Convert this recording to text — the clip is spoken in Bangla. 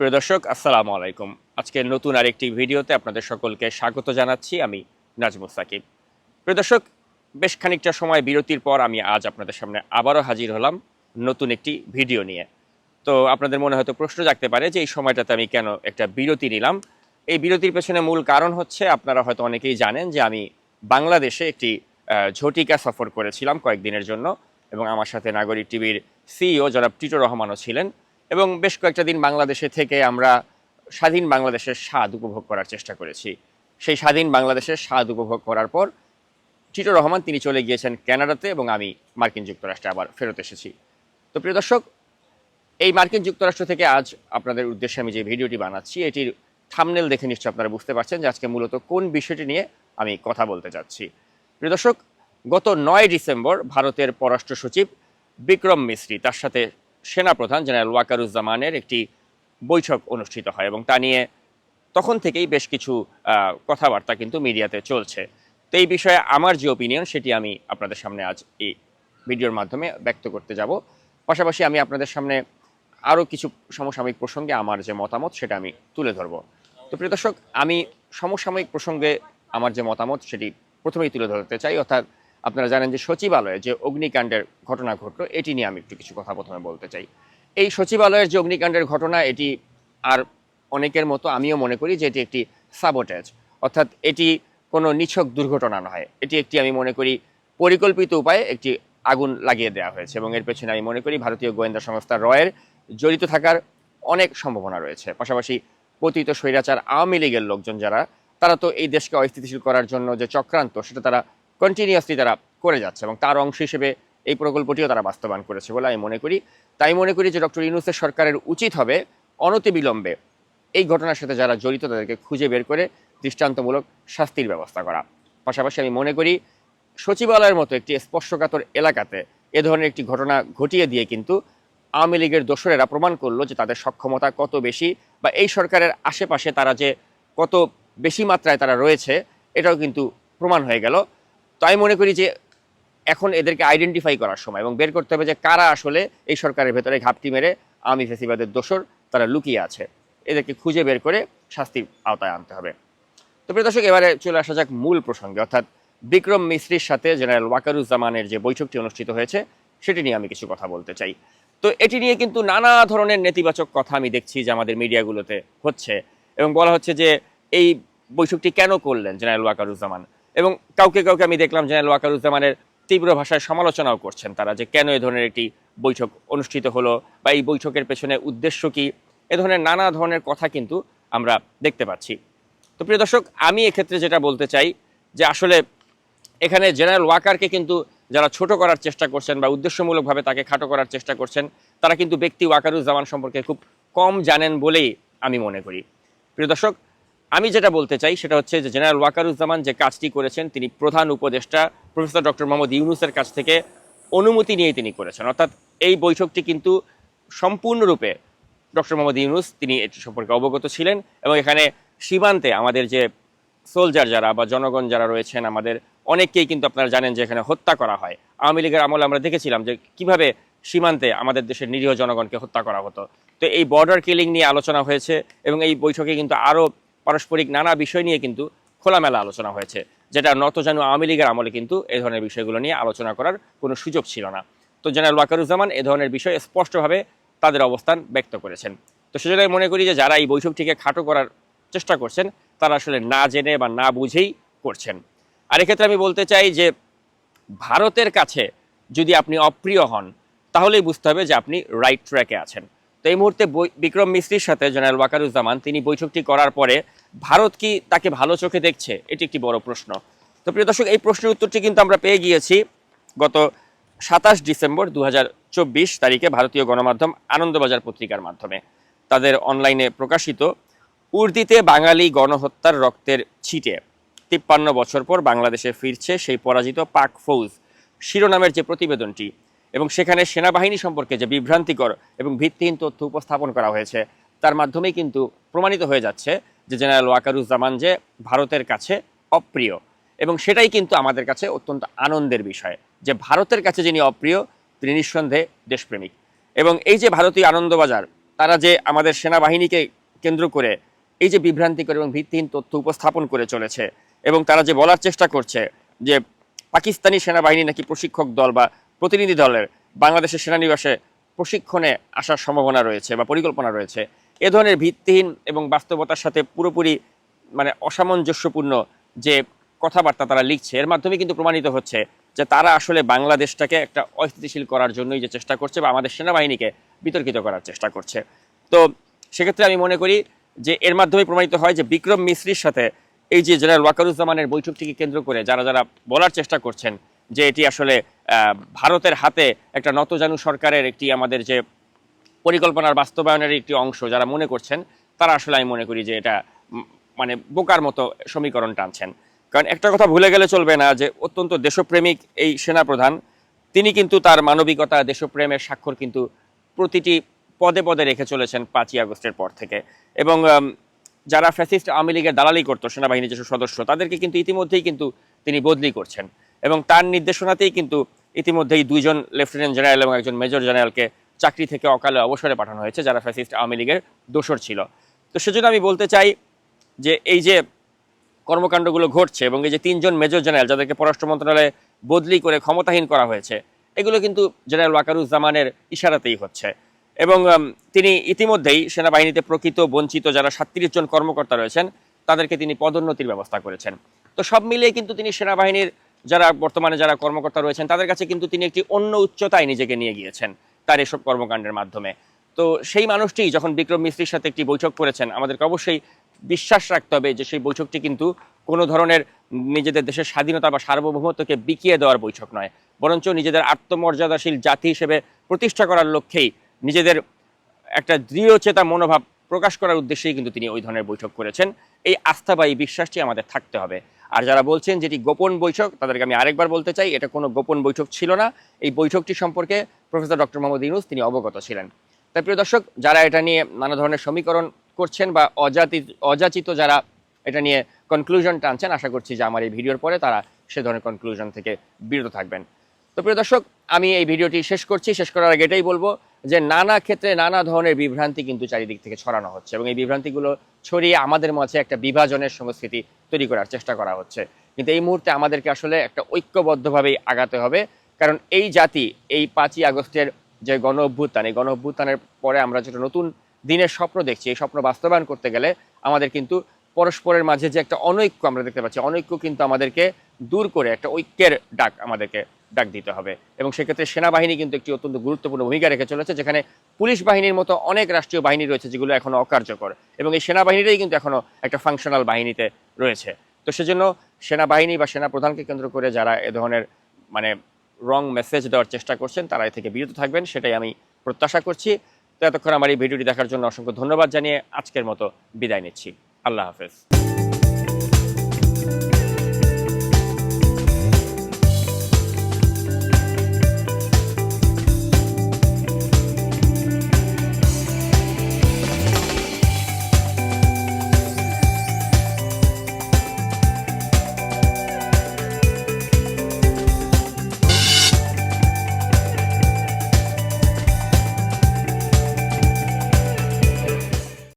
প্রিয় দর্শক, আসসালামু আলাইকুম। আজকে নতুন আরেকটি ভিডিওতে আপনাদের সকলকে স্বাগত জানাচ্ছি আমি নাজমুস সাকিব। প্রিয় দর্শক, বেশ খানিকটা সময় বিরতির পর আমি আজ আপনাদের সামনে আবারও হাজির হলাম নতুন একটি ভিডিও নিয়ে। তো আপনাদের মনে হয়তো প্রশ্ন জাগতে পারে যে এই সময়টাতে আমি কেন একটা বিরতি নিলাম? এই বিরতির পেছনে মূল কারণ হচ্ছে, আপনারা হয়তো অনেকেই জানেন যে আমি বাংলাদেশে একটি ঝটিকা সফর করেছিলাম কয়েকদিনের জন্য এবং আমার সাথে নাগরিক টিভির সিইও জনাব টিটো রহমানও ছিলেন। এবং বেশ কয়েকটা দিন বাংলাদেশে থেকে আমরা স্বাধীন বাংলাদেশের স্বাদ উপভোগ করার চেষ্টা করেছি। সেই স্বাধীন বাংলাদেশের স্বাদ উপভোগ করার পর টিটো রহমান, তিনি চলে গিয়েছেন কানাডাতে এবং আমি মার্কিন যুক্তরাষ্ট্রে আবার ফেরত এসেছি। তো প্রিয় দর্শক, এই মার্কিন যুক্তরাষ্ট্র থেকে আজ আপনাদের উদ্দেশ্যে আমি যে ভিডিওটি বানাচ্ছি, এটির থামনেল দেখে নিশ্চয়ই আপনারা বুঝতে পারছেন যে আজকে মূলত কোন বিষয়টি নিয়ে আমি কথা বলতে যাচ্ছি। প্রিয় দর্শক, গত নয় ডিসেম্বর ভারতের পররাষ্ট্র সচিব বিক্রম মিস্ত্রি, তার সাথে সেনাপ্রধান জেনারেল ওয়াকারুজ্জামানের একটি বৈঠক অনুষ্ঠিত হয় এবং তা নিয়ে তখন থেকেই বেশ কিছু কথাবার্তা কিন্তু মিডিয়াতে চলছে। তো এই বিষয়ে আমার যে ওপিনিয়ন সেটি আমি আপনাদের সামনে আজ এই ভিডিওর মাধ্যমে ব্যক্ত করতে যাব। পাশাপাশি আমি আপনাদের সামনে আরও কিছু সমসাময়িক প্রসঙ্গে আমার যে মতামত সেটা আমি তুলে ধরব। তো প্রিয় দর্শক, আমি সমসাময়িক প্রসঙ্গে আমার যে মতামত সেটি প্রথমেই তুলে ধরতে চাই, অর্থাৎ আপনারা জানেন যে সচিবালয়ে যে অগ্নিকাণ্ডের ঘটনা ঘটলো, এটি নিয়ে আমি একটু কিছু কথা প্রথমে বলতে চাই। এই সচিবালয়ের যে অগ্নিকাণ্ডের ঘটনা, এটি আর অনেকের মতো আমিও মনে করি যে এটি একটি সাবোটেজ অর্থাৎ এটি কোনো নিছক দুর্ঘটনা নয়। এটি একটি, আমি মনে করি, পরিকল্পিত উপায়ে একটি আগুন লাগিয়ে দেওয়া হয়েছে এবং এর পেছনে আমি মনে করি ভারতীয় গোয়েন্দা সংস্থা রয়ের জড়িত থাকার অনেক সম্ভাবনা রয়েছে। পাশাপাশি পতিত স্বৈরাচার আওয়ামী লীগের লোকজন যারা, তারা তো এই দেশকে অস্থিতিশীল করার জন্য যে চক্রান্ত, সেটা তারা কন্টিনিউয়াসলি তারা করে যাচ্ছে এবং তার অংশ হিসেবে এই প্রকল্পটিও তারা বাস্তবায়ন করেছে বলে আমি মনে করি। তাই মনে করি যে ডক্টর ইউনুসের সরকারের উচিত হবে অনতিবিলম্বে এই ঘটনার সাথে যারা জড়িত তাদেরকে খুঁজে বের করে দৃষ্টান্তমূলক শাস্তির ব্যবস্থা করা। পাশাপাশি আমি মনে করি সচিবালয়ের মতো একটি স্পর্শকাতর এলাকাতে এ ধরনের একটি ঘটনা ঘটিয়ে দিয়ে কিন্তু আওয়ামী লীগের দোসরেরা প্রমাণ করল যে তাদের সক্ষমতা কত বেশি বা এই সরকারের আশেপাশে তারা যে কত বেশি মাত্রায় তারা রয়েছে, এটাও কিন্তু প্রমাণ হয়ে গেল। তো আমি মনে করি যে এখন এদেরকে আইডেন্টিফাই করার সময় এবং বের করতে হবে যে কারা আসলে এই সরকারের ভেতরে ঘাপটি মেরে আমি ফেসিবাদের দোষর, তারা লুকিয়ে আছে। এদেরকে খুঁজে বের করে শাস্তির আওতায় আনতে হবে। তো প্রিয় দর্শক, এবারে চলে আসা যাক মূল প্রসঙ্গে। অর্থাৎ বিক্রম মিস্ত্রির সাথে জেনারেল ওয়াকারুজ্জামানের যে বৈঠকটি অনুষ্ঠিত হয়েছে, সেটি নিয়ে আমি কিছু কথা বলতে চাই। তো এটি নিয়ে কিন্তু নানা ধরনের নেতিবাচক কথা আমি দেখছি যে আমাদের মিডিয়াগুলোতে হচ্ছে এবং বলা হচ্ছে যে এই বৈঠকটি কেন করলেন জেনারেল ওয়াকারুজ্জামান? এবং কাউকে কাউকে আমি দেখলাম জেনারেল ওয়াকারুজ্জামানের তীব্র ভাষায় সমালোচনাও করছেন তারা যে কেন এ ধরনের একটি বৈঠক অনুষ্ঠিত হলো বা এই বৈঠকের পেছনে উদ্দেশ্য কি? এ ধরনের নানা ধরনের কথা কিন্তু আমরা দেখতে পাচ্ছি। তো প্রিয় দর্শক, আমি এক্ষেত্রে যেটা বলতে চাই যে আসলে এখানে জেনারেল ওয়াকারকে কিন্তু যারা ছোট করার চেষ্টা করছেন বা উদ্দেশ্যমূলকভাবে তাকে খাটো করার চেষ্টা করছেন, তারা কিন্তু ব্যক্তি ওয়াকারুজ্জামান সম্পর্কে খুব কম জানেন বলেই আমি মনে করি। প্রিয় দর্শক আমি যেটা বলতে চাই সেটা হচ্ছে যে জেনারেল ওয়াকারুজ্জামান যে কাজটি করেছেন, তিনি প্রধান উপদেষ্টা প্রফেসর ডক্টর মোহাম্মদ ইউনুসের কাছ থেকে অনুমতি নিয়ে তিনি করেছেন। অর্থাৎ এই বৈঠকটি কিন্তু সম্পূর্ণরূপে ডক্টর মোহাম্মদ ইউনুস, তিনি এটি সম্পর্কে অবগত ছিলেন এবং এখানে সীমান্তে আমাদের যে সোলজার যারা বা জনগণ যারা রয়েছেন, আমাদের অনেককেই কিন্তু আপনারা জানেন যে এখানে হত্যা করা হয়। আওয়ামী লীগের আমলে আমরা দেখেছিলাম যে কীভাবে সীমান্তে আমাদের দেশের নিরীহ জনগণকে হত্যা করা হতো। তো এই বর্ডার কিলিং নিয়ে আলোচনা হয়েছে এবং এই বৈঠকে কিন্তু আরও পারস্পরিক নানা বিষয় নিয়ে কিন্তু খোলামেলা আলোচনা হয়েছে, যেটা নতজানু আওয়ামী লীগের আমলে কিন্তু এই ধরনের বিষয়গুলো নিয়ে আলোচনা করার কোনো সুযোগ ছিল না। তো জেনারেল ওয়াকারুজ্জামান এ ধরনের বিষয়ে স্পষ্টভাবে তাদের অবস্থান ব্যক্ত করেছেন। তো সেজন্য মনে করি যে যারা এই বৈঠকটিকে খাটো করার চেষ্টা করছেন, তারা আসলে না জেনে বা না বুঝেই করছেন। আর এক্ষেত্রে আমি বলতে চাই যে ভারতের কাছে যদি আপনি অপ্রিয় হন, তাহলেই বুঝতে হবে যে আপনি রাইট ট্র্যাকে আছেন। তো এই মুহূর্তে বিক্রম মিস্ত্রির সাথে জেনারেল ওয়াকারুজ্জামান, তিনি বৈঠকটি করার পরে ভারত কি তাকে ভালো চোখে দেখছে? এটি একটি বড় প্রশ্ন। তো প্রিয় দর্শক, এই প্রশ্নের উত্তরটি কিন্তু আমরা পেয়ে গিয়েছি গত সাতাশ ডিসেম্বর দুহাজার চব্বিশ তারিখে ভারতীয় গণমাধ্যম আনন্দবাজার পত্রিকার মাধ্যমে। তাদের অনলাইনে প্রকাশিত, উর্দিতে বাঙালি গণহত্যার রক্তের ছিটে। তিপ্পান্ন বছর পর বাংলাদেশে ফিরছে সেই পরাজিত পাক ফৌজ। শিরোনামের যে প্রতিবেদনটি এবং সেখানে সেনাবাহিনী সম্পর্কে যে বিভ্রান্তিকর এবং ভিত্তিহীন তথ্য উপস্থাপন করা হয়েছে, তার মাধ্যমেই কিন্তু প্রমাণিত হয়ে যাচ্ছে যে জেনারেল ওয়াকারুজ্জামান যে ভারতের কাছে অপ্রিয়। এবং সেটাই কিন্তু আমাদের কাছে অত্যন্ত আনন্দের বিষয় যে ভারতের কাছে যিনি অপ্রিয়, তিনি নিঃসন্দেহে দেশপ্রেমিক। এবং এই যে ভারতীয় আনন্দবাজার, তারা যে আমাদের সেনাবাহিনীকে কেন্দ্র করে এই যে বিভ্রান্তিকর এবং ভিত্তিহীন তথ্য উপস্থাপন করে চলেছে এবং তারা যে বলার চেষ্টা করছে যে পাকিস্তানি সেনাবাহিনী নাকি প্রশিক্ষক দল বা প্রতিনিধি দলের বাংলাদেশের সেনানিবাসে প্রশিক্ষণে আসার সম্ভাবনা রয়েছে বা পরিকল্পনা রয়েছে। এ ধরনের ভিত্তিহীন এবং বাস্তবতার সাথে পুরোপুরি মানে অসামঞ্জস্যপূর্ণ যে কথাবার্তা তারা লিখছে, এর মাধ্যমে কিন্তু প্রমাণিত হচ্ছে যে তারা আসলে বাংলাদেশটাকে একটা অস্থিতিশীল করার জন্যই যে চেষ্টা করছে বা আমাদের সেনাবাহিনীকে বিতর্কিত করার চেষ্টা করছে। তো সেক্ষেত্রে আমি মনে করি যে এর মাধ্যমে প্রমাণিত হয় যে বিক্রম মিশ্রির সাথে এই যে জেনারেল ওয়াকারুজ্জামানের বৈঠকটিকে কেন্দ্র করে যারা যারা বলার চেষ্টা করছেন যে এটি আসলে ভারতের হাতে একটা নতজানু সরকারের একটি আমাদের যে পরিকল্পনার বাস্তবায়নের একটি অংশ যারা মনে করছেন, তারা আসলে আমি মনে করি যে এটা মানে বোকার মতো সমীকরণ টানছেন। কারণ একটা কথা ভুলে গেলে চলবে না যে অত্যন্ত দেশপ্রেমিক এই সেনাপ্রধান, তিনি কিন্তু তার মানবিকতা, দেশপ্রেমের স্বাক্ষর কিন্তু প্রতিটি পদে পদে রেখে চলেছেন পাঁচই আগস্টের পর থেকে। এবং যারা ফ্যাসিস্ট আওয়ামী লীগের দালালি করতো, সেনাবাহিনীর যেসব সদস্য, তাদেরকে কিন্তু ইতিমধ্যেই কিন্তু তিনি বদলি করছেন। এবং তার নির্দেশনাতেই কিন্তু ইতিমধ্যেই দুইজন লেফটেন্যান্ট জেনারেল এবং একজন মেজর জেনারেলকে চাকরি থেকে অকালে অবসরে পাঠানো হয়েছে, যারা ফ্যাসিস্ট আওয়ামী লীগের দোসর ছিল। তো সেজন্য আমি বলতে চাই যে এই যে কর্মকাণ্ডগুলো ঘটছে এবং এই যে তিনজন মেজর জেনারেল যাদেরকে পররাষ্ট্র মন্ত্রণালয়ে বদলি করে ক্ষমতাহীন করা হয়েছে, এগুলো কিন্তু জেনারেল ওয়াকারুজ্জামানের ইশারাতেই হচ্ছে। এবং তিনি ইতিমধ্যেই সেনাবাহিনীতে প্রকৃত বঞ্চিত যারা সাতত্রিশ জন কর্মকর্তা রয়েছেন, তাদেরকে তিনি পদোন্নতির ব্যবস্থা করেছেন। তো সব মিলিয়ে কিন্তু তিনি সেনাবাহিনীর যারা বর্তমানে যারা কর্মকর্তা রয়েছেন, তাদের কাছে কিন্তু তিনি একটি অন্য উচ্চতায় নিজেকে নিয়ে গিয়েছেন তার এসব কর্মকাণ্ডের মাধ্যমে। তো সেই মানুষটি যখন বিক্রম মিস্ত্রির সাথে একটি বৈঠক করেছেন, আমাদেরকে অবশ্যই বিশ্বাস রাখতে হবে যে সেই বৈঠকটি কিন্তু কোনো ধরনের নিজেদের দেশের স্বাধীনতা বা সার্বভৌমত্বকে বিকিয়ে দেওয়ার বৈঠক নয়। বরঞ্চ নিজেদের আত্মমর্যাদাশীল জাতি হিসেবে প্রতিষ্ঠা করার লক্ষ্যেই নিজেদের একটা দৃঢ়চেতা মনোভাব প্রকাশ করার উদ্দেশ্যেই কিন্তু তিনি ওই ধরনের বৈঠক করেছেন। এই আস্থা বা এই বিশ্বাসটি আমাদের থাকতে হবে। আর যারা বলছেন যেটি গোপন বৈঠক, তাদেরকে আমি আরেকবার বলতে চাই, এটা কোনো গোপন বৈঠক ছিল না। এই বৈঠকটি সম্পর্কে প্রফেসর ডক্টর মোহাম্মদ ইউনুস, তিনি অবগত ছিলেন। তাই প্রিয় দর্শক, যারা এটা নিয়ে নানা ধরনের সমীকরণ করছেন বা অজাতি, অযাচিত যারা এটা নিয়ে কনক্লুশন টানছেন, আশা করছি যে আমার এই ভিডিওর পরে তারা সে ধরনের কনক্লুশন থেকে বিরত থাকবেন। তো প্রিয় দর্শক, আমি এই ভিডিওটি শেষ করছি। শেষ করার আগে এটাই বলব যে নানা ক্ষেত্রে নানা ধরনের বিভ্রান্তি কিন্তু চারিদিক থেকে ছড়ানো হচ্ছে এবং এই বিভ্রান্তিগুলো ছড়িয়ে আমাদের মাঝে একটা বিভাজনের সংস্কৃতি তৈরি করার চেষ্টা করা হচ্ছে। কিন্তু এই মুহূর্তে আমাদেরকে আসলে একটা ঐক্যবদ্ধভাবেই আগাতে হবে, কারণ এই জাতি এই পাঁচই আগস্টের যে গণ অভ্যুত্থান, এই গণ অভ্যুত্থানের পরে আমরা যেটা নতুন দিনের স্বপ্ন দেখছি, এই স্বপ্ন বাস্তবায়ন করতে গেলে আমাদের কিন্তু পরস্পরের মাঝে যে একটা অনৈক্য আমরা দেখতে পাচ্ছি, অনৈক্য কিন্তু আমাদেরকে দূর করে একটা ঐক্যের ডাক আমাদেরকে ডাক দিতে হবে। এবং সেক্ষেত্রে সেনাবাহিনী কিন্তু একটি অত্যন্ত গুরুত্বপূর্ণ ভূমিকা রেখে চলেছে, যেখানে পুলিশ বাহিনীর মতো অনেক রাষ্ট্রীয় বাহিনী রয়েছে, যেগুলো এখনও অকার্যকর। এবং এই সেনাবাহিনীটাই কিন্তু এখনও একটা ফাংশনাল বাহিনীতে রয়েছে। তো সেজন্য সেনাবাহিনী বা সেনা প্রধানকে কেন্দ্র করে যারা এ ধরনের মানে রং মেসেজ দেওয়ার চেষ্টা করছেন, তারা এ থেকে বিরত থাকবেন, সেটাই আমি প্রত্যাশা করছি। তো এতক্ষণ আমার এই ভিডিওটি দেখার জন্য অসংখ্য ধন্যবাদ জানিয়ে আজকের মতো বিদায় নিচ্ছি। আল্লাহ হাফেজ।